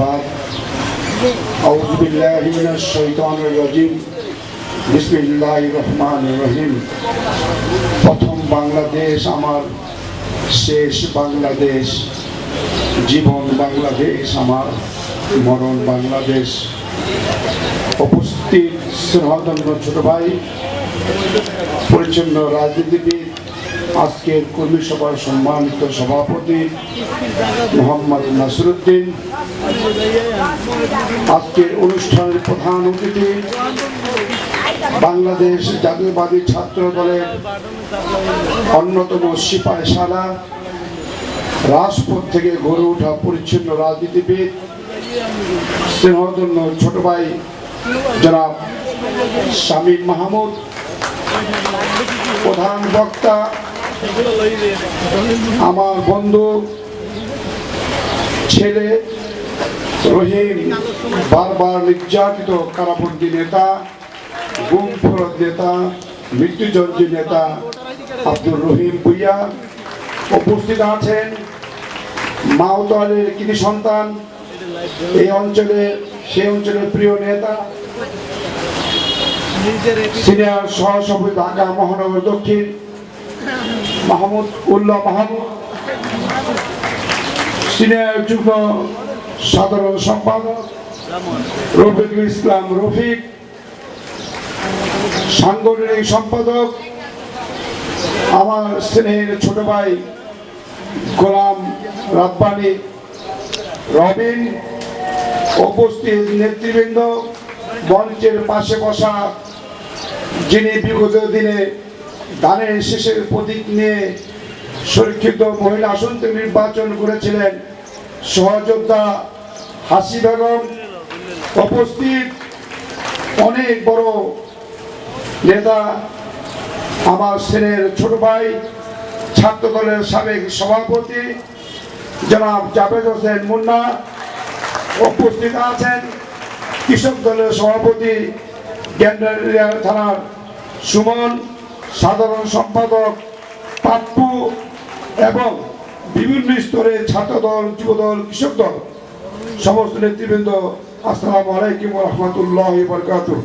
بعد أعوذ بالله من الشيطان الرجيم بسم الله الرحمن الرحيم প্রথম বাংলাদেশ আমার শেষ বাংলাদেশ জীবন বাংলাদেশ আমার মরণ বাংলাদেশ উপস্থিত স্নেহদণ্ড ছোট ভাই পরিচ্ছন্ন রাজনীতিবিদ আজকের কর্মী সভার সম্মানিত সভাপতি মোহাম্মদ নাসরুদ্দিন আজকের অনুষ্ঠানের প্রধান অতিথি বাংলাদেশ জাতীয়বাদী ছাত্র দলের অন্যতম সিপাহী সালা রাজপথ থেকে গড়ে ওঠা পরিচ্ছন্ন রাজনীতিবিদ, স্নেহধন্য ছোট ভাই জনাব শামীম মাহমুদ, প্রধান বক্তা আমার বন্ধু, ছেলে রহিম বারবার নির্যাতিত কারাবন্দী নেতা গুম ফরত নেতা মৃত্যুজন্ত্রী নেতা আব্দুর রহিম ভুইয়া উপস্থিত আছেন। মাওতলের কৃতি সন্তান, এই অঞ্চলে, সেই অঞ্চলের প্রিয় নেতা, সিনিয়র সহসভাপতি ঢাকা মহানগর দক্ষিণ, মাহমুদ, উল্লাহ মাহমুদ, সিনিয়র যুগ্ম সাধারণ সম্পাদক রফিকুল ইসলাম রফিক, সাংগঠনিক সম্পাদক, আমার স্নেহের ছোট ভাই গোলাম রাব্বানি, রবিন, উপস্থিত নেতৃবৃন্দ, মঞ্চের পাশে বসা যিনি বিগত দিনে ধানের শেষের প্রতীক নিয়ে সুরক্ষিত মহিলা আসনকে নির্বাচন করেছিলেন, সহযোদ্ধা হাসি বেগম উপস্থিত অনেক বড় নেতা, আমার ছেলের ছোট ভাই ছাত্র দলের সাবেক সভাপতি, জনাব জাভেদ হোসেন মুন্না উপস্থিত আছেন। কৃষক দলের সভাপতি গেন্ডারিয়া থানার সুমন, সাধারণ সম্পাদক পাপ্পু এবং বিভিন্ন স্তরে ছাত্র দল যুবদল, কৃষক দল। সমস্ত নেতৃবৃন্দ আসসালামু আলাইকুম রহমতুল্লাহ বরকাতুহ।